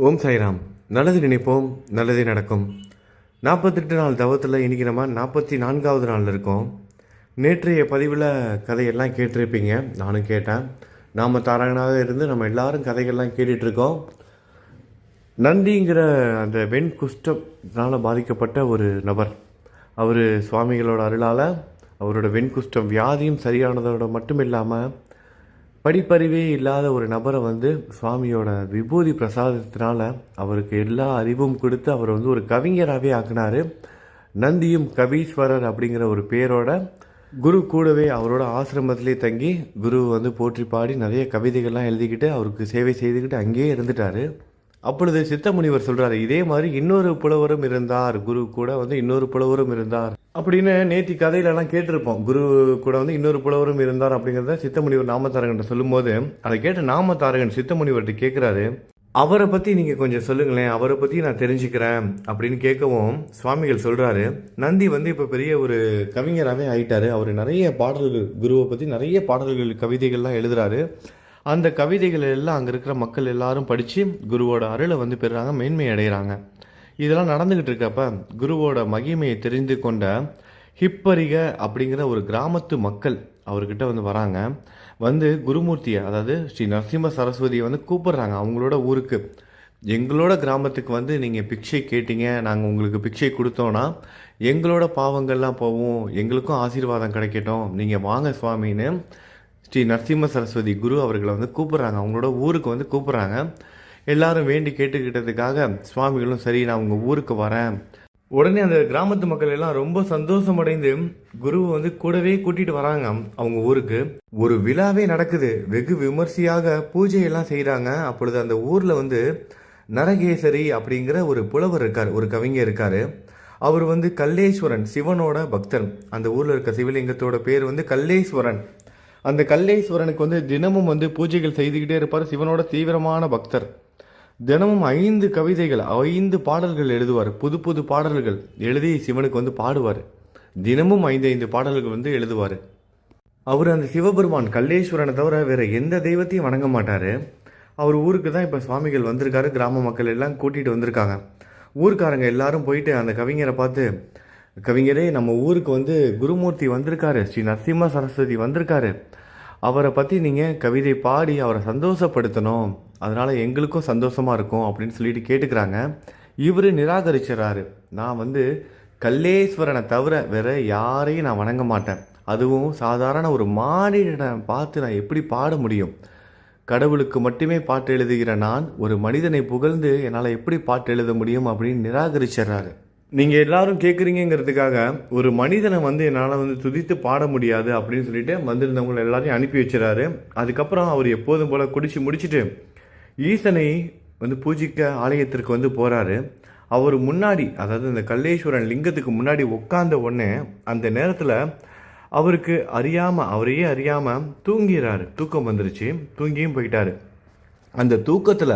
ஓம் சாய்ராம். நல்லது நினைப்போம் நல்லதே நடக்கும். நாற்பத்தெட்டு நாள் தவத்தில் இன்றைக்கி நம்ம நாற்பத்தி நான்காவது நாளில் இருக்கோம். நேற்றைய பதிவில் கதையெல்லாம் கேட்டிருப்பீங்க நானும் கேட்டேன். நாம் தாராகனாக இருந்து நம்ம எல்லாரும் கதைகள்லாம் கேட்டுட்ருக்கோம். நந்திங்கிற அந்த வெண் குஷ்டத்தினால் பாதிக்கப்பட்ட ஒரு நபர். அவர் சுவாமிகளோட அருளால் அவரோட வெண்குஷ்டம் வியாதியும் சரியானதோட மட்டும் இல்லாமல் படிப்பறிவே இல்லாத ஒரு நபரை வந்து சுவாமியோட விபூதி பிரசாதத்தினால அவருக்கு எல்லா அறிவும் கொடுத்து அவர் வந்து ஒரு கவிஞராகவே ஆக்குனாரு. நந்தியும் கவீஸ்வரர் அப்படிங்கிற ஒரு பேரோட குரு கூடவே அவரோட ஆசிரமத்திலே தங்கி குரு வந்து போற்றி பாடி நிறைய கவிதைகள்லாம் எழுதிக்கிட்டு அவருக்கு சேவை செய்துக்கிட்டு அங்கேயே இருந்துட்டாரு. அப்பொழுது சித்த முனிவர் சொல்கிறார் இதே மாதிரி இன்னொரு புலவரும் இருந்தார். குரு கூட வந்து இன்னொரு புலவரும் இருந்தார். அப்படின்னு நேத்தி கதையிலலாம் கேட்டிருப்போம். குரு கூட வந்து இன்னொரு புலவரும் இருந்தார் அப்படிங்கிறத சித்த முனிவர் சொல்லும்போது அதை கேட்ட நாமதாரகன் சித்தமுனிவர்கிட்ட கேட்குறாரு அவரை பற்றி நீங்கள் கொஞ்சம் சொல்லுங்களேன் அவரை பற்றி நான் தெரிஞ்சுக்கிறேன் அப்படின்னு கேட்கவும் சுவாமிகள் சொல்கிறாரு நந்தி வந்து இப்போ பெரிய ஒரு கவிஞராகவே ஆயிட்டார். அவர் நிறைய பாடல்கள் குருவை பற்றி நிறைய பாடல்கள் கவிதைகள்லாம் எழுதுறாரு. அந்த கவிதைகள் எல்லாம் அங்கே இருக்கிற மக்கள் எல்லாரும் படித்து குருவோட அருளை வந்து பெறுறாங்க மேன்மை அடைகிறாங்க இதெல்லாம் நடந்துக்கிட்டு இருக்கப்ப குருவோட மகிமையை தெரிந்து கொண்ட ஹிப்பரிக அப்படிங்கிற ஒரு கிராமத்து மக்கள் அவர்கிட்ட வந்து வராங்க. வந்து குருமூர்த்தியை அதாவது ஸ்ரீ நரசிம்ம சரஸ்வதியை வந்து கூப்பிடுறாங்க அவங்களோட ஊருக்கு. எங்களோட கிராமத்துக்கு வந்து நீங்கள் பிக்ஷை கேட்டீங்க நாங்கள் உங்களுக்கு பிக்ஷை கொடுத்தோன்னா எங்களோட பாவங்கள்லாம் போவோம் எங்களுக்கும் ஆசீர்வாதம் கிடைக்கட்டும் நீங்கள் வாங்க சுவாமின்னு ஸ்ரீ நரசிம்ம சரஸ்வதி குரு அவர்களை வந்து கூப்பிட்றாங்க. அவங்களோட ஊருக்கு வந்து கூப்பிட்றாங்க. எல்லாரும் வேண்டி கேட்டுக்கிட்டதுக்காக சுவாமிகளும் சரி நான் உங்கள் ஊருக்கு வரேன். உடனே அந்த கிராமத்து மக்கள் எல்லாம் ரொம்ப சந்தோஷமடைந்து குருவை வந்து கூடவே கூட்டிட்டு வராங்க அவங்க ஊருக்கு. ஒரு விழாவே நடக்குது. வெகு விமர்சையாக பூஜையெல்லாம் செய்கிறாங்க அப்பொழுது அந்த ஊரில் வந்து நரகேசரி அப்படிங்கிற ஒரு புலவர் இருக்கார் ஒரு கவிஞர் இருக்கார். அவர் வந்து கல்லேஸ்வரன் சிவனோட பக்தர். அந்த ஊரில் இருக்க சிவலிங்கத்தோட பேர் வந்து கல்லேஸ்வரன். அந்த கல்லேஸ்வரனுக்கு வந்து தினமும் வந்து பூஜைகள் செய்துக்கிட்டே இருப்பார். சிவனோட தீவிரமான பக்தர். தினமும் ஐந்து கவிதைகள் ஐந்து பாடல்கள் எழுதுவார். புது புது பாடல்கள் எழுதி சிவனுக்கு வந்து பாடுவார். தினமும் ஐந்து ஐந்து பாடல்கள் வந்து எழுதுவார். அவர் அந்த சிவபெருமான் கல்லேஸ்வரனை தவிர வேறு எந்த தெய்வத்தையும் வணங்க மாட்டார். அவர் ஊருக்கு தான் இப்போ சுவாமிகள் வந்திருக்காரு கிராம மக்கள் எல்லாம் கூட்டிகிட்டு வந்திருக்காங்க. ஊருக்காரங்க எல்லாரும் போயிட்டு அந்த கவிஞரை பார்த்து கவிஞரே நம்ம ஊருக்கு வந்து குருமூர்த்தி வந்திருக்காரு ஸ்ரீ நரசிம்ம சரஸ்வதி வந்திருக்காரு. அவரை பற்றி நீங்கள் கவிதை பாடி அவரை சந்தோஷப்படுத்தணும். அதனால் எங்களுக்கும் சந்தோஷமாக இருக்கும் அப்படின்னு சொல்லிட்டு கேட்டுக்கிறாங்க. இவர் நிராகரிச்சிடறாரு நான் வந்து கல்லேஸ்வரனை தவிர வேற யாரையும் நான் வணங்க மாட்டேன். அதுவும் சாதாரண ஒரு மானிடனை பார்த்து நான் எப்படி பாட முடியும்? கடவுளுக்கு மட்டுமே பாட்டு எழுதுகிற நான் ஒரு மனிதனை புகழ்ந்து என்னால் எப்படி பாட்டு எழுத முடியும் அப்படின்னு நிராகரிச்சிடுறாரு நீங்கள் எல்லாரும் கேட்குறீங்கிறதுக்காக ஒரு மனிதனை வந்து என்னால் வந்து துதித்து பாட முடியாது அப்படின்னு சொல்லிட்டு வந்திருந்தவங்களை எல்லாரையும் அனுப்பி வச்சிடறாரு அதுக்கப்புறம் அவர் எப்போதும் போல் குடிச்சு முடிச்சுட்டு ஈசனை வந்து பூஜிக்க ஆலயத்திற்கு வந்து போகிறாரு அவர் முன்னாடி அதாவது இந்த கல்லேஸ்வரன் லிங்கத்துக்கு முன்னாடி உட்காந்த உடனே அந்த நேரத்தில் அவருக்கு அறியாமல் அவரையே அறியாமல் தூங்கிறாரு. தூக்கம் வந்துருச்சு. தூங்கியும் போயிட்டாரு. அந்த தூக்கத்தில்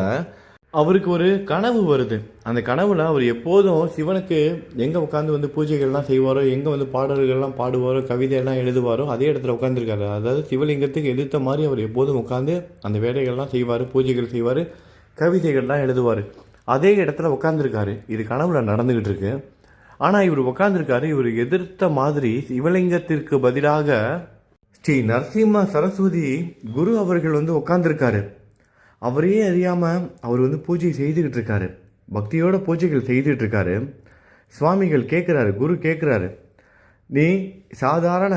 அவருக்கு ஒரு கனவு வருது. அந்த கனவுல அவர் எப்போதும் சிவனுக்கு எங்கே உட்காந்து வந்து பூஜைகள்லாம் செய்வாரோ எங்கே வந்து பாடல்கள்லாம் பாடுவாரோ கவிதையெல்லாம் எழுதுவாரோ அதே இடத்துல உட்காந்துருக்காரு அதாவது சிவலிங்கத்துக்கு எதிர்த்த மாதிரி அவர் எப்போதும் உட்காந்து அந்த வேலைகள்லாம் செய்வார் பூஜைகள் செய்வார் கவிதைகள்லாம் எழுதுவார். அதே இடத்துல உட்காந்துருக்காரு இது கனவுல நடந்துக்கிட்டு இருக்கு. ஆனால் இவர் உட்காந்துருக்காரு இவர் எதிர்த்த மாதிரி சிவலிங்கத்திற்கு பதிலாக ஸ்ரீ நரசிம்ம சரஸ்வதி குரு அவர்கள் வந்து உட்காந்துருக்காரு அவரையே அறியாமல் அவர் வந்து பூஜை செய்துக்கிட்டு இருக்காரு. பக்தியோட பூஜைகள் செய்துக்கிட்டு இருக்காரு. சுவாமிகள் கேட்குறாரு குரு கேட்குறாரு நீ சாதாரண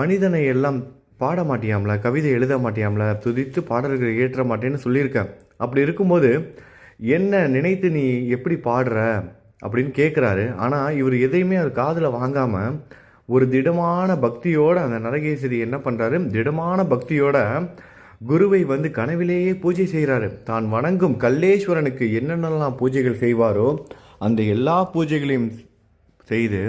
மனிதனை எல்லாம் பாட மாட்டியாம்ல கவிதை எழுத மாட்டியாம்ல துதித்து பாடல்கள் ஏற்ற மாட்டேன்னு சொல்லியிருக்க. அப்படி இருக்கும்போது என்ன நினைத்து நீ எப்படி பாடுற அப்படின்னு கேட்குறாரு ஆனால் இவர் எதையுமே அவர் காதில் வாங்காமல் ஒரு திடமான பக்தியோட அந்த நரகேசரி என்ன பண்ணுறாரு திடமான பக்தியோட குருவை வந்து கனவிலேயே பூஜை செய்கிறாரு. தான் வணங்கும் கல்லேஸ்வரனுக்கு என்னென்னலாம் பூஜைகள் செய்வாரோ அந்த எல்லா பூஜைகளையும் செய்து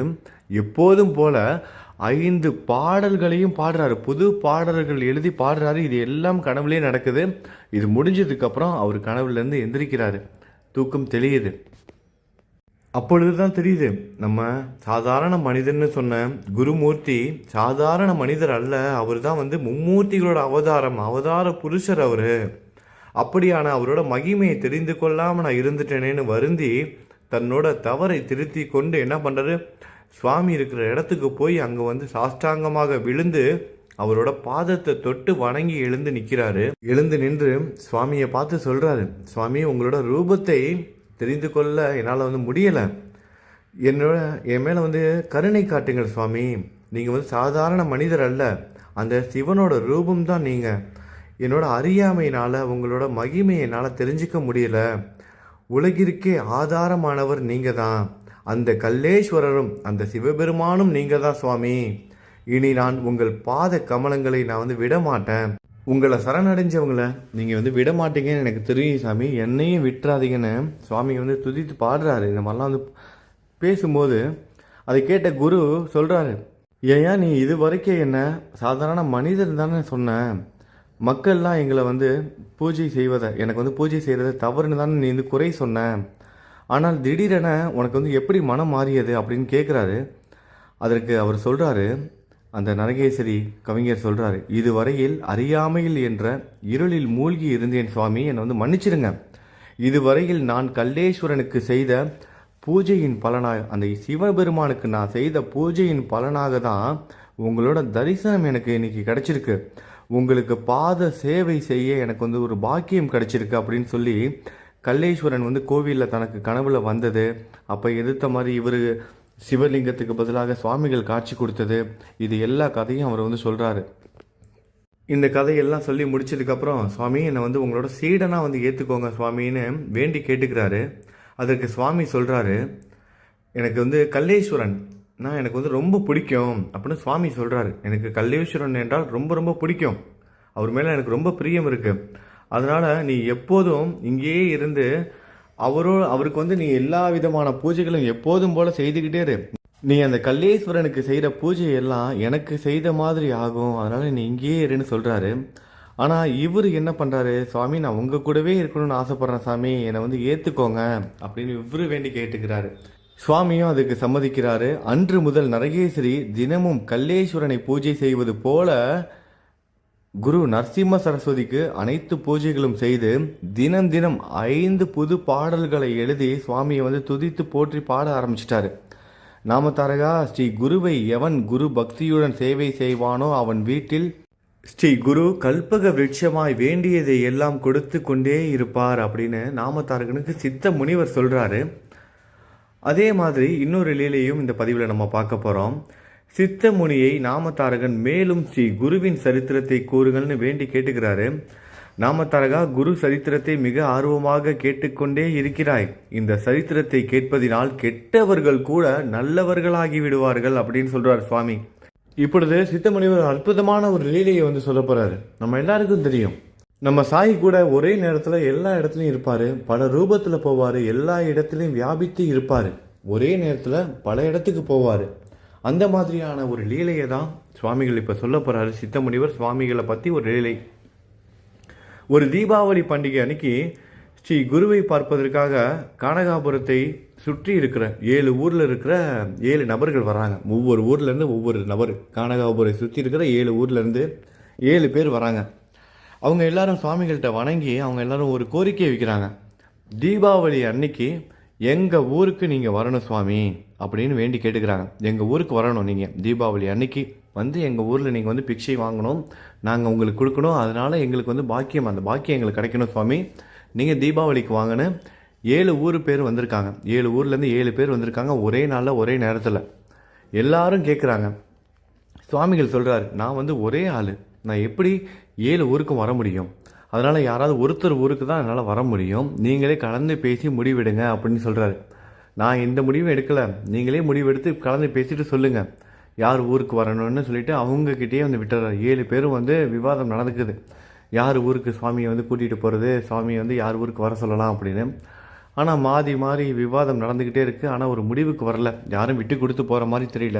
எப்போதும் போல ஐந்து பாடல்களையும் பாடுறாரு. புது பாடல்கள் எழுதி பாடுறாரு. இது எல்லாம் கனவுலேயே நடக்குது. இது முடிஞ்சதுக்கப்புறம் அவர் கனவுலேருந்து எந்திரிக்கிறாரு. தூக்கம் தெளியுது. அப்பொழுது தான் தெரியுது நம்ம சாதாரண மனிதன்னு சொன்ன குருமூர்த்தி சாதாரண மனிதர் அல்ல அவர் தான் வந்து மும்மூர்த்திகளோட அவதாரம் அவதார புருஷர் அவர். அப்படியான அவரோட மகிமையை தெரிந்து கொள்ளாமல் நான் இருந்துட்டேனேன்னு வருந்தி தன்னோட தவறை திருத்தி கொண்டு என்ன பண்ணுறாரு சுவாமி இருக்கிற இடத்துக்கு போய் அங்கே வந்து சாஷ்டாங்கமாக விழுந்து அவரோட பாதத்தை தொட்டு வணங்கி எழுந்து நிற்கிறாரு எழுந்து நின்று சுவாமியை பார்த்து சொல்கிறாரு சுவாமி உங்களோட ரூபத்தை தெரிந்து கொள்ள என்னால் வந்து முடியலை. என்னோட என் மேலே வந்து கருணை காட்டுங்கள் சுவாமி. நீங்கள் வந்து சாதாரண மனிதர் அல்ல. அந்த சிவனோட ரூபம் தான் நீங்கள் என்னோட அறியாமையினால் உங்களோட மகிமையை என்னால் தெரிஞ்சுக்க முடியல. உலகிற்கே ஆதாரமானவர் நீங்கள் தான். அந்த கல்லேஸ்வரரும் அந்த சிவபெருமானும் நீங்கள் தான் சுவாமி. இனி நான் உங்கள் பாத கமலங்களை நான் வந்து விட மாட்டேன். உங்களை சரணடைஞ்சவங்களை நீங்கள் வந்து விட மாட்டீங்கன்னு எனக்கு தெரியும் சாமி. என்னையும் விட்டுறாதீங்கன்னு சுவாமி வந்து துதித்து பாடுறாரு. இந்த மாதிரிலாம் வந்து பேசும்போது அதை கேட்ட குரு சொல்கிறாரு ஏயா நீ இது வரைக்கும் என்ன சாதாரண மனிதர் தானே சொன்ன. மக்கள்லாம் எங்களை வந்து பூஜை செய்வதை எனக்கு வந்து பூஜை செய்கிறத தவறுன்னு தானே நீ வந்து குறை சொன்ன. ஆனால் திடீரென உனக்கு வந்து எப்படி மனம் மாறியது? அப்படின்னு கேட்குறாரு அதற்கு அவர் சொல்கிறாரு அந்த நரகேசரி கவிஞர் சொல்கிறாரு இதுவரையில் அறியாமையில் என்ற இருளில் மூழ்கி இருந்தேன் சுவாமி என்னை வந்து மன்னிச்சிடுங்க இதுவரையில் நான் கல்லேஸ்வரனுக்கு செய்த பூஜையின் பலனாக அந்த சிவபெருமானுக்கு நான் செய்த பூஜையின் பலனாக தான் உங்களோட தரிசனம் எனக்கு இன்னைக்கு கிடச்சிருக்கு. உங்களுக்கு பாத சேவை செய்ய எனக்கு வந்து ஒரு பாக்கியம் கிடச்சிருக்கு அப்படின்னு சொல்லி கல்லேஸ்வரன் வந்து கோவிலில் தனக்கு கனவுல வந்தது. அப்போ எதிர்த்த மாதிரி இவர் சிவலிங்கத்துக்கு பதிலாக சுவாமிகள் காட்சி கொடுத்தது. இது எல்லா கதையும் அவர் வந்து சொல்கிறாரு இந்த கதையெல்லாம் சொல்லி முடிச்சதுக்கப்புறம் சுவாமி என்னை வந்து உங்களோட சீடனாக வந்து ஏற்றுக்கோங்க சுவாமின்னு வேண்டி கேட்டுக்கிறாரு. அதற்கு சுவாமி சொல்கிறாரு எனக்கு வந்து கல்லேஸ்வரன். நான் எனக்கு வந்து ரொம்ப பிடிக்கும். அப்படின்னு சுவாமி சொல்கிறாரு எனக்கு கல்லேஸ்வரன் என்றால் ரொம்ப ரொம்ப பிடிக்கும். அவர் மேலே எனக்கு ரொம்ப பிரியம் இருக்குது அதனால் நீ எப்போதும் இங்கேயே இருந்து அவரோ அவருக்கு வந்து நீ எல்லா விதமான பூஜைகளும் எப்போதும் போல செய்துக்கிட்டே இரு. நீ அந்த கல்லேஸ்வரனுக்கு செய்கிற பூஜை எல்லாம் எனக்கு செய்த மாதிரி ஆகும். அதனால் நீ இங்கேயே இருன்னு சொல்கிறாரு ஆனால் இவர் என்ன பண்ணுறாரு சுவாமி நான் உங்கள் கூடவே இருக்கணும்னு ஆசைப்பட்றேன் சாமி. என்னை வந்து ஏற்றுக்கோங்க அப்படின்னு இவரு வேண்டி கேட்டுக்கிறாரு. சுவாமியும் அதுக்கு சம்மதிக்கிறாரு. அன்று முதல் நரகேஸ்வரி தினமும் கல்லேஸ்வரனை பூஜை செய்வது போல குரு நரசிம்ம சரஸ்வதிக்கு அனைத்து பூஜைகளும் செய்து தினம் தினம் ஐந்து புது பாடல்களை எழுதி சுவாமியை வந்து துதித்து போற்றி பாட ஆரம்பிச்சிட்டாரு. நாம தரகா ஸ்ரீ குருவை எவன் குரு பக்தியுடன் சேவை செய்வானோ அவன் வீட்டில் ஸ்ரீ குரு கல்பக விருட்சமாய் வேண்டியதை எல்லாம் கொடுத்து கொண்டே இருப்பார் அப்படின்னு நாமத்தாரகனுக்கு சித்த முனிவர் சொல்றாரு. அதே மாதிரி இன்னொரு லீலையும் இந்த பதிவில் நம்ம பார்க்க போகிறோம் சித்த முனியை நாமத்தாரகன் மேலும் ஸ்ரீ குருவின் சரித்திரத்தை கூறுங்கள்னு வேண்டி கேட்டுக்கிறாரு. நாமத்தாரகா குரு சரித்திரத்தை மிக ஆர்வமாக கேட்டுக்கொண்டே இருக்கிறாய். இந்த சரித்திரத்தை கேட்பதினால் கெட்டவர்கள் கூட நல்லவர்களாகி விடுவார்கள் அப்படின்னு சொல்றார் சுவாமி. இப்பொழுது சித்தமுனிவர் அற்புதமான ஒரு லீலையை வந்து சொல்ல போறாரு. நம்ம எல்லாருக்கும் தெரியும். நம்ம சாய் கூட ஒரே நேரத்தில் எல்லா இடத்துலையும் இருப்பார். பல ரூபத்தில் போவார். எல்லா இடத்துலையும் வியாபித்து இருப்பார். ஒரே நேரத்தில் பல இடத்துக்கு போவார். அந்த மாதிரியான ஒரு லீலையை தான் சுவாமிகள் இப்போ சொல்ல போகிறாரு சித்தமுனிவர் சுவாமிகளை பற்றி ஒரு லீலை. ஒரு தீபாவளி பண்டிகை அன்னைக்கு ஸ்ரீ குருவை பார்ப்பதற்காக கானகாபுரத்தை சுற்றி இருக்கிற ஏழு ஊரில் இருக்கிற ஏழு நபர்கள் வராங்க. ஒவ்வொரு ஊர்லேருந்து ஒவ்வொரு நபர் கானகாபுரத்தை சுற்றி இருக்கிற ஏழு ஊர்லேருந்து ஏழு பேர் வராங்க. அவங்க எல்லாரும் சுவாமிகள்கிட்ட வணங்கி அவங்க எல்லாரும் ஒரு கோரிக்கை வைக்கிறாங்க. தீபாவளி அன்னைக்கு எங்கள் ஊருக்கு நீங்கள் வரணும் சுவாமி? அப்படின்னு வேண்டி கேட்டுக்கிறாங்க. எங்கள் ஊருக்கு வரணும் நீங்கள் தீபாவளி அன்னைக்கு வந்து எங்கள் ஊரில் நீங்கள் வந்து பிக்ஷை வாங்கணும். நாங்கள் உங்களுக்கு கொடுக்கணும். அதனால் எங்களுக்கு வந்து பாக்கியம் அந்த பாக்கியம் எங்களுக்கு கிடைக்கணும் சுவாமி. நீங்கள் தீபாவளிக்கு வாங்கினு ஏழு ஊர் பேர் வந்திருக்காங்க. ஏழு ஊர்லேருந்து ஏழு பேர் வந்திருக்காங்க. ஒரே நாளில் ஒரே நேரத்தில். எல்லாரும் கேட்குறாங்க சுவாமிகள் சொல்கிறாரு நான் வந்து ஒரே ஆள். நான் எப்படி ஏழு ஊருக்கும் வர முடியும்? அதனால் யாராவது ஒருத்தர் ஊருக்கு தான் என்னால் வர முடியும். நீங்களே கலந்து பேசி முடிவெடுங்க அப்படின்னு சொல்கிறாரு நான் எந்த முடிவும் எடுக்கலை. நீங்களே முடிவெடுத்து கலந்து பேசிட்டு சொல்லுங்கள் யார் ஊருக்கு வரணும்னு சொல்லிட்டு அவங்கக்கிட்டேயே வந்து விட்டுறாரு ஏழு பேரும் வந்து விவாதம் நடந்துக்குது. யார் ஊருக்கு சுவாமியை வந்து கூட்டிகிட்டு போகிறது சுவாமியை வந்து யார் ஊருக்கு வர சொல்லலாம் அப்படின்னு. ஆனால் மாறி மாறி விவாதம் நடந்துக்கிட்டே இருக்குது ஆனால் ஒரு முடிவுக்கு வரல. யாரும் விட்டு கொடுத்து போகிற மாதிரி தெரியல.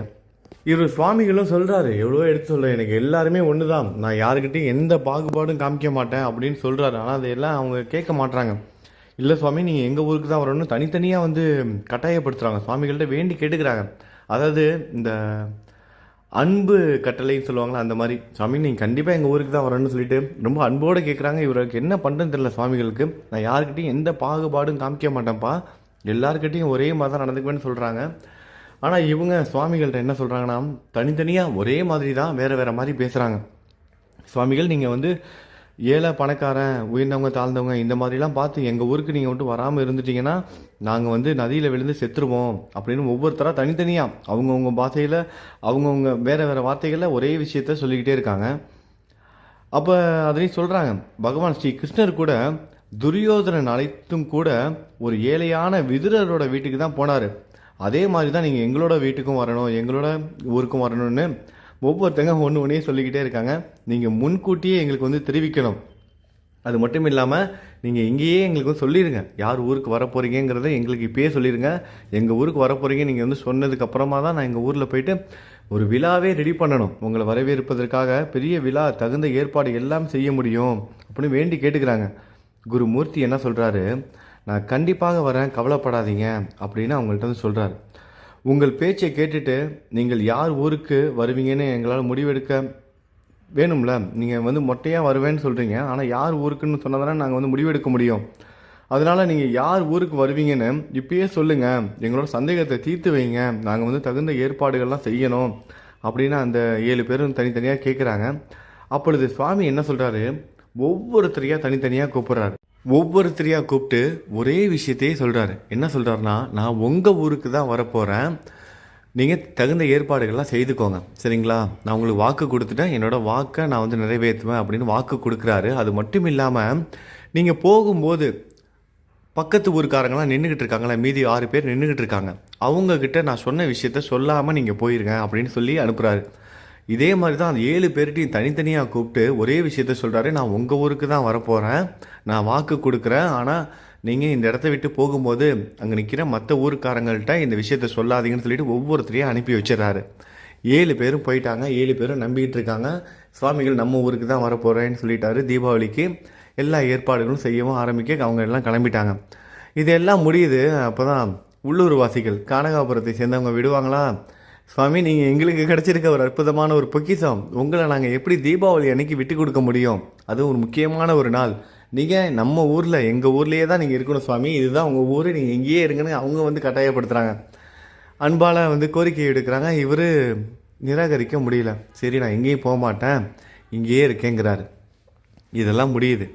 இவர் சுவாமிகளும் சொல்கிறாரு எவ்வளோ எடுத்து சொல்ல எனக்கு எல்லாருமே ஒன்று தான் நான் யாருக்கிட்டையும் எந்த பாகுபாடும் காமிக்க மாட்டேன் அப்படின்னு சொல்கிறாரு ஆனால் அதையெல்லாம் அவங்க கேட்க மாட்றாங்க. இல்லை சுவாமி நீங்கள் எங்கள் ஊருக்கு தான் வரணும்னு தனித்தனியாக வந்து கட்டாயப்படுத்துகிறாங்க சுவாமிகள்கிட்ட வேண்டி கேட்டுக்கிறாங்க. அதாவது இந்த அன்பு கட்டளைன்னு சொல்லுவாங்களா அந்த மாதிரி. சுவாமி நீங்கள் கண்டிப்பாக எங்கள் ஊருக்கு தான் வரணும்னு சொல்லிட்டு ரொம்ப அன்போடு கேட்குறாங்க இவருக்கு என்ன பண்ணுறதுன்னு தெரியல சுவாமிகளுக்கு. நான் யாருக்கிட்டையும் எந்த பாகுபாடும் காமிக்க மாட்டேன்ப்பா. எல்லாருக்கிட்டையும் ஒரே மாதிரி தான் நடந்துக்குவேன்னு சொல்கிறாங்க ஆனால் இவங்க சுவாமிகள்கிட்ட என்ன சொல்கிறாங்கன்னா தனித்தனியாக ஒரே மாதிரி தான் வேறு வேறு மாதிரி பேசுகிறாங்க சுவாமிகள் நீங்கள் வந்து ஏழை பணக்காரன் உயர்ந்தவங்க தாழ்ந்தவங்க இந்த மாதிரிலாம் பார்த்து எங்கள் ஊருக்கு நீங்கள் வந்து வராமல் இருந்துட்டீங்கன்னா நாங்கள் வந்து நதியில் விழுந்து செத்துருவோம் அப்படின்னு ஒவ்வொருத்தராக தனித்தனியாக அவங்கவுங்க பாஷையில் அவங்கவுங்க வேறு வேறு வார்த்தைகளில் ஒரே விஷயத்த சொல்லிக்கிட்டே இருக்காங்க. அப்போ அதையும் சொல்கிறாங்க பகவான் ஸ்ரீ கிருஷ்ணர் கூட துரியோதனன் அழைத்தும் கூட ஒரு ஏழையான விதுரரோட வீட்டுக்கு தான் போனார். அதே மாதிரி தான் நீங்கள் எங்களோட வீட்டுக்கும் வரணும் எங்களோட ஊருக்கும் வரணும்னு ஒவ்வொருத்தங்க ஒன்று ஒன்றே சொல்லிக்கிட்டே இருக்காங்க. நீங்கள் முன்கூட்டியே எங்களுக்கு வந்து தெரிவிக்கணும். அது மட்டும் இல்லாமல் நீங்கள் இங்கேயே எங்களுக்கு வந்து சொல்லிடுங்க யார் ஊருக்கு வர போகிறீங்கிறத எங்களுக்கு இப்போயே சொல்லிடுங்க எங்கள் ஊருக்கு வர போகிறீங்க நீங்கள் வந்து சொன்னதுக்கப்புறமா தான் நான் எங்கள் ஊரில் போயிட்டு ஒரு விழாவே ரெடி பண்ணணும். உங்களை வரவேற்பதற்காக பெரிய விழா தகுந்த ஏற்பாடு எல்லாம் செய்ய முடியும் அப்படின்னு வேண்டி கேட்டுக்கிறாங்க. குரு மூர்த்தி என்ன சொல்கிறாரு நான் கண்டிப்பாக வரேன் கவலைப்படாதீங்க அப்படின்னு அவங்கள்ட்ட வந்து சொல்கிறாரு உங்கள் பேச்சை கேட்டுட்டு நீங்கள் யார் ஊருக்கு வருவீங்கன்னு எங்களால் முடிவெடுக்க வேணும்ல? நீங்கள் வந்து மொட்டையாக வருவேன்னு சொல்கிறீங்க ஆனால் யார் ஊருக்குன்னு சொன்னால் தானே நாங்கள் வந்து முடிவெடுக்க முடியும். அதனால் நீங்கள் யார் ஊருக்கு வருவீங்கன்னு இப்பயே சொல்லுங்கள் எங்களோட சந்தேகத்தை தீர்த்து வைங்க. நாங்கள் வந்து தகுந்த ஏற்பாடுகள்லாம் செய்யணும் அப்படின்னு அந்த ஏழு பேரும் தனித்தனியாக கேட்குறாங்க அப்பொழுது சுவாமி என்ன சொல்கிறாரு ஒவ்வொருத்தரையாக தனித்தனியாக கூப்பிட்றாரு. ஒவ்வொருத்தரையாக கூப்பிட்டு ஒரே விஷயத்தையே சொல்கிறாரு என்ன சொல்கிறாருன்னா நான் உங்கள் ஊருக்கு தான் வரப்போகிறேன் நீங்கள் தகுந்த ஏற்பாடுகள்லாம் செய்துக்கோங்க. சரிங்களா? நான் உங்களுக்கு வாக்கு கொடுத்துட்டேன். என்னோடய வாக்கை நான் வந்து நிறைவேற்றுவேன் அப்படின்னு வாக்கு கொடுக்குறாரு. அது மட்டும் இல்லாமல் நீங்கள் போகும்போது பக்கத்து ஊருக்காரங்களாம் நின்றுக்கிட்டு இருக்காங்களா மீதி ஆறு பேர் நின்றுக்கிட்டு இருக்காங்க. அவங்கக்கிட்ட நான் சொன்ன விஷயத்த சொல்லாமல் நீங்கள் போயிருங்க அப்படின்னு சொல்லி அனுப்புகிறாரு இதே மாதிரி தான் அந்த ஏழு பேர்கிட்டையும் தனித்தனியாக கூப்பிட்டு ஒரே விஷயத்த சொல்கிறாரு நான் உங்கள் ஊருக்கு தான் வரப்போகிறேன் நான் வாக்கு கொடுக்குறேன். ஆனால் நீங்கள் இந்த இடத்த விட்டு போகும்போது அங்கே நிற்கிற மற்ற ஊருக்காரங்கள்ட்ட இந்த விஷயத்த சொல்லாதீங்கன்னு சொல்லிட்டு ஒவ்வொருத்தரையும் அனுப்பி வச்சிடறாரு. ஏழு பேரும் போயிட்டாங்க. ஏழு பேரும் நம்பிக்கிட்டு இருக்காங்க. சுவாமிகள் நம்ம ஊருக்கு தான் வரப்போகிறேன்னு சொல்லிட்டாரு தீபாவளிக்கு. எல்லா ஏற்பாடுகளும் செய்யவும் ஆரம்பிக்க அவங்க எல்லாம் கிளம்பிட்டாங்க. இதெல்லாம் முடியுது. அப்போ தான் உள்ளூர் வாசிகள் கானகாபுரத்தை சேர்ந்தவங்க விடுவாங்களா? சுவாமி நீங்கள் எங்களுக்கு கிடச்சிருக்க ஒரு அற்புதமான ஒரு பொக்கிஷம். உங்களை நாங்கள் எப்படி தீபாவளி அன்னைக்கு விட்டு கொடுக்க முடியும்? அது ஒரு முக்கியமான ஒரு நாள். நீங்கள் நம்ம ஊரில் எங்கள் ஊர்லேயே தான் நீங்கள் இருக்கணும் சுவாமி. இதுதான் உங்கள் ஊர். நீங்கள் எங்கேயே இருங்கன்னு அவங்க வந்து கட்டாயப்படுத்துகிறாங்க அன்பால் வந்து கோரிக்கை எடுக்கிறாங்க. இவர் நிராகரிக்க முடியல. சரி நான் எங்கேயும் போக மாட்டேன். இங்கேயே இருக்கேங்கிறாரு. இதெல்லாம் முடியுது.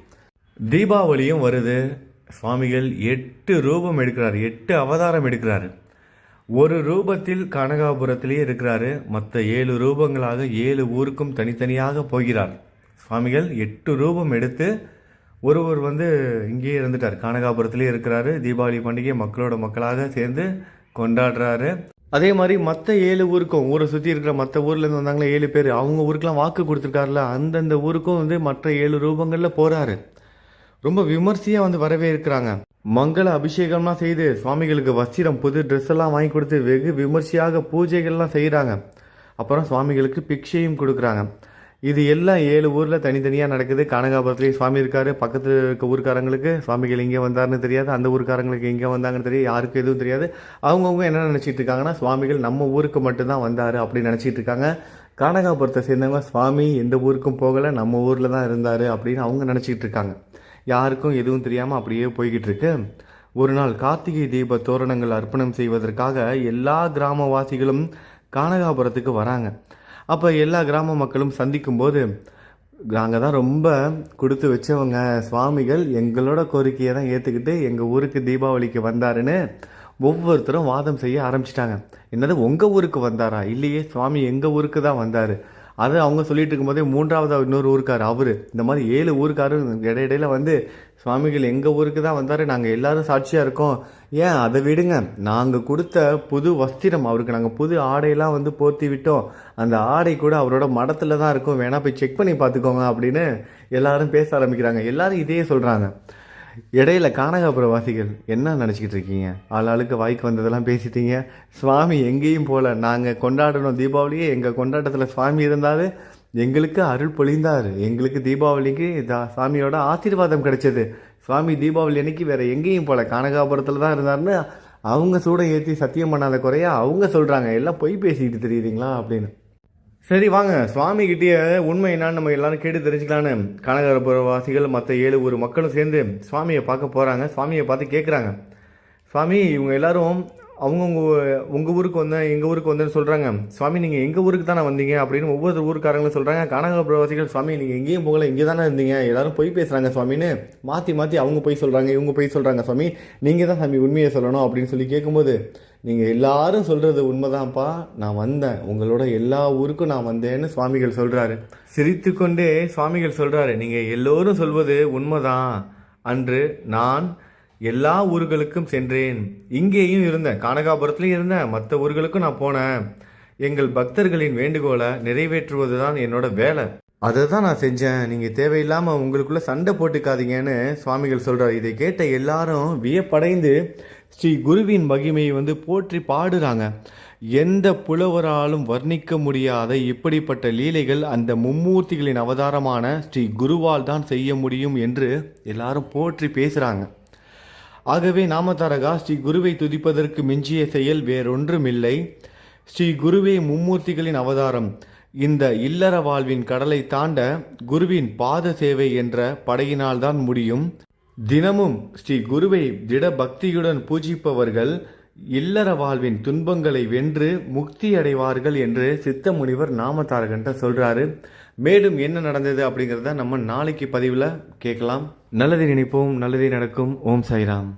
தீபாவளியும் வருது. சுவாமிகள் எட்டு ரூபம் எடுக்கிறார். எட்டு அவதாரம் எடுக்கிறாரு. ஒரு ரூபத்தில் கனகாபுரத்திலேயே இருக்கிறாரு. மற்ற ஏழு ரூபங்களாக ஏழு ஊருக்கும் தனித்தனியாக போகிறார். சுவாமிகள் எட்டு ரூபம் எடுத்து ஒருவர் வந்து இங்கேயே இருந்துட்டார். கானகாபுரத்திலேயே இருக்கிறாரு. தீபாவளி பண்டிகை மக்களோட மக்களாக சேர்ந்து கொண்டாடுறாரு. அதே மாதிரி மற்ற ஏழு ஊருக்கும் ஊரை சுற்றி இருக்கிற மற்ற ஊர்லேருந்து வந்தாங்களே ஏழு பேர் அவங்க ஊருக்கெலாம் வாக்கு கொடுத்துருக்காருல அந்தந்த ஊருக்கும் வந்து மற்ற ஏழு ரூபங்களில் போகிறாரு ரொம்ப விமர்சையாக வந்து வரவே இருக்கிறாங்க மங்கள அபிஷேகம்லாம் செய்து சுவாமிகளுக்கு வஸ்திரம் புது ட்ரெஸ் எல்லாம் வாங்கி கொடுத்து வெகு விமர்சையாக பூஜைகள்லாம் செய்கிறாங்க அப்புறம் சுவாமிகளுக்கு பிக்ஷையும் கொடுக்குறாங்க. இது எல்லாம் ஏழு ஊரில் தனித்தனியாக நடக்குது. கனகாபுரத்துலேயும் சுவாமி இருக்கார் பக்கத்தில் இருக்க ஊருக்காரங்களுக்கு. சுவாமிகள் இங்கே வந்தாருன்னு தெரியாது. அந்த ஊருக்காரங்களுக்கு எங்கே வந்தாங்கன்னு தெரியாது. யாருக்கும் எதுவும் தெரியாது. அவங்கவுங்க என்ன நினச்சிட்டு இருக்காங்கன்னா சுவாமிகள் நம்ம ஊருக்கு மட்டும்தான் வந்தார் அப்படின்னு நினச்சிட்டு இருக்காங்க. கானகாபுரத்தை சேர்ந்தவங்க சுவாமி எந்த ஊருக்கும் போகலை. நம்ம ஊரில் தான் இருந்தார் அப்படின்னு அவங்க நினச்சிக்கிட்டு இருக்காங்க. யாருக்கும் எதுவும் தெரியாமல் அப்படியே போய்கிட்டு இருக்கு ஒரு நாள் கார்த்திகை தீப தோரணங்கள் அர்ப்பணம் செய்வதற்காக எல்லா கிராமவாசிகளும் கானகாபுரத்துக்கு வராங்க. அப்போ எல்லா கிராம மக்களும் சந்திக்கும்போது நாங்கள் தான் ரொம்ப கொடுத்து வச்சவங்க சுவாமிகள் எங்களோட கோரிக்கையை தான் ஏற்றுக்கிட்டு எங்கள் ஊருக்கு தீபாவளிக்கு வந்தாருன்னு ஒவ்வொருத்தரும் வாதம் செய்ய ஆரம்பிச்சிட்டாங்க. என்னது உங்கள் ஊருக்கு வந்தாரா? இல்லையே சுவாமி எங்கள் ஊருக்கு தான் வந்தார்? அது அவங்க சொல்லிட்டு இருக்கும்போதே மூன்றாவது இன்னொரு ஊருக்கார் அவர். இந்த மாதிரி ஏழு ஊருக்காரும் இடையிடையில் வந்து சுவாமிகள் எங்கள் ஊருக்கு தான் வந்தார் நாங்கள் எல்லாரும் சாட்சியாக இருக்கோம். ஏன்? அதை விடுங்க. நாங்கள் கொடுத்த புது வஸ்திரம் அவருக்கு நாங்கள் புது ஆடையெல்லாம் வந்து போர்த்தி விட்டோம். அந்த ஆடை கூட அவரோட மடத்தில் தான் இருக்கும். வேணா போய் செக் பண்ணி பார்த்துக்கோங்க அப்படின்னு எல்லாரும் பேச ஆரம்பிக்கிறாங்க. எல்லாரும் இதையே சொல்கிறாங்க இடையில கானகாபுர வாசிகள் என்ன நினச்சிக்கிட்டு இருக்கீங்க? ஆளாளுக்கு வாய்க்கு வந்ததெல்லாம் பேசிட்டீங்க. சுவாமி எங்கேயும் போகல நாங்கள் கொண்டாடணும் தீபாவளியே. எங்கள் கொண்டாட்டத்தில் சுவாமி இருந்தாலும் எங்களுக்கு அருள் பொழிந்தார். எங்களுக்கு தீபாவளிக்கு சாமியோட ஆசீர்வாதம் கிடைச்சது. சுவாமி தீபாவளி அன்னைக்கு வேறு எங்கேயும் போகல கானகாபுரத்தில் தான் இருந்தாருன்னு அவங்க சூட ஏற்றி சத்தியம் பண்ணாத குறையா அவங்க சொல்கிறாங்க எல்லாம் பொய் பேசிக்கிட்டு தெரியுறீங்களா அப்படின்னு. சரி வாங்க. சுவாமி கிட்டே உண்மை என்னன்னு நம்ம எல்லாரும் கேட்டு தெரிஞ்சுக்கலான்னு. கனகரபுரவாசிகள் மற்ற ஏழு ஊர் மக்களும் சேர்ந்து சுவாமியை பார்க்க போகிறாங்க சுவாமியை பார்த்து கேட்குறாங்க சுவாமி இவங்க எல்லாரும் அவங்கவுங்க உங்கள் ஊருக்கு வந்தேன் எங்கள் ஊருக்கு வந்தேன்னு சொல்கிறாங்க சுவாமி நீங்கள் எங்கள் ஊருக்கு தானே வந்தீங்க? அப்படின்னு ஒவ்வொரு ஊருக்காரங்களும் சொல்கிறாங்க கனகபுரவாசிகள் சுவாமி நீங்கள் எங்கேயும் போகல இங்கே தானே இருந்தீங்க. எல்லாரும் பொய் பேசுகிறாங்க சுவாமின்னு மாற்றி மாற்றி அவங்க போய் சொல்கிறாங்க இவங்க போய் சொல்கிறாங்க சுவாமி நீங்கள் தான் சாமி உண்மையை சொல்லணும் அப்படின்னு சொல்லி கேட்கும்போது நீங்கள் எல்லாரும் சொல்கிறது உண்மைதான்ப்பா. நான் வந்தேன். உங்களோட எல்லா ஊருக்கும் நான் வந்தேன்னு சுவாமிகள் சொல்கிறாரு சிரித்துக்கொண்டே சுவாமிகள் சொல்கிறாரு நீங்கள் எல்லோரும் சொல்வது உண்மைதான். அன்று நான் எல்லா ஊர்களுக்கும் சென்றேன். இங்கேயும் இருந்தேன். கானகாபுரத்துலேயும் இருந்தேன். மற்ற ஊர்களுக்கும் நான் போனேன். எங்கள் பக்தர்களின் வேண்டுகோளை நிறைவேற்றுவது தான் என்னோட வேலை. அதை தான் நான் செஞ்சேன். நீங்கள் தேவையில்லாமல் உங்களுக்குள்ளே சண்டை போட்டுக்காதீங்கன்னு சுவாமிகள் சொல்கிறார் இதை கேட்ட எல்லாரும் வியப்படைந்து ஸ்ரீ குருவின் மகிமையை வந்து போற்றி பாடுறாங்க. எந்த புலவராலும் வர்ணிக்க முடியாத இப்படிப்பட்ட லீலைகள் அந்த மும்மூர்த்திகளின் அவதாரமான ஸ்ரீ குருவால் தான் செய்ய முடியும் என்று எல்லாரும் போற்றி பேசுகிறாங்க ஆகவே நாமதாரகா ஸ்ரீ குருவை துதிப்பதற்கு மிஞ்சிய செயல் வேறொன்றுமில்லை. ஸ்ரீ குருவே மும்மூர்த்திகளின் அவதாரம். இந்த இல்லற வாழ்வின் கடலை தாண்ட குருவின் பாத சேவை என்ற படையினால்தான் முடியும். தினமும் ஸ்ரீ குருவை திட பக்தியுடன் பூஜிப்பவர்கள் இல்லற வாழ்வின் துன்பங்களை வென்று முக்தி அடைவார்கள் என்று சித்த முனிவர் நாமதாரகன்ட்ட சொல்றாரு. மேலும் என்ன நடந்தது அப்படிங்கிறத நம்ம நாளைக்கு பதிவில் கேட்கலாம். நல்லதை நினைப்போம் நல்லதே நடக்கும். ஓம் சாய்ராம்.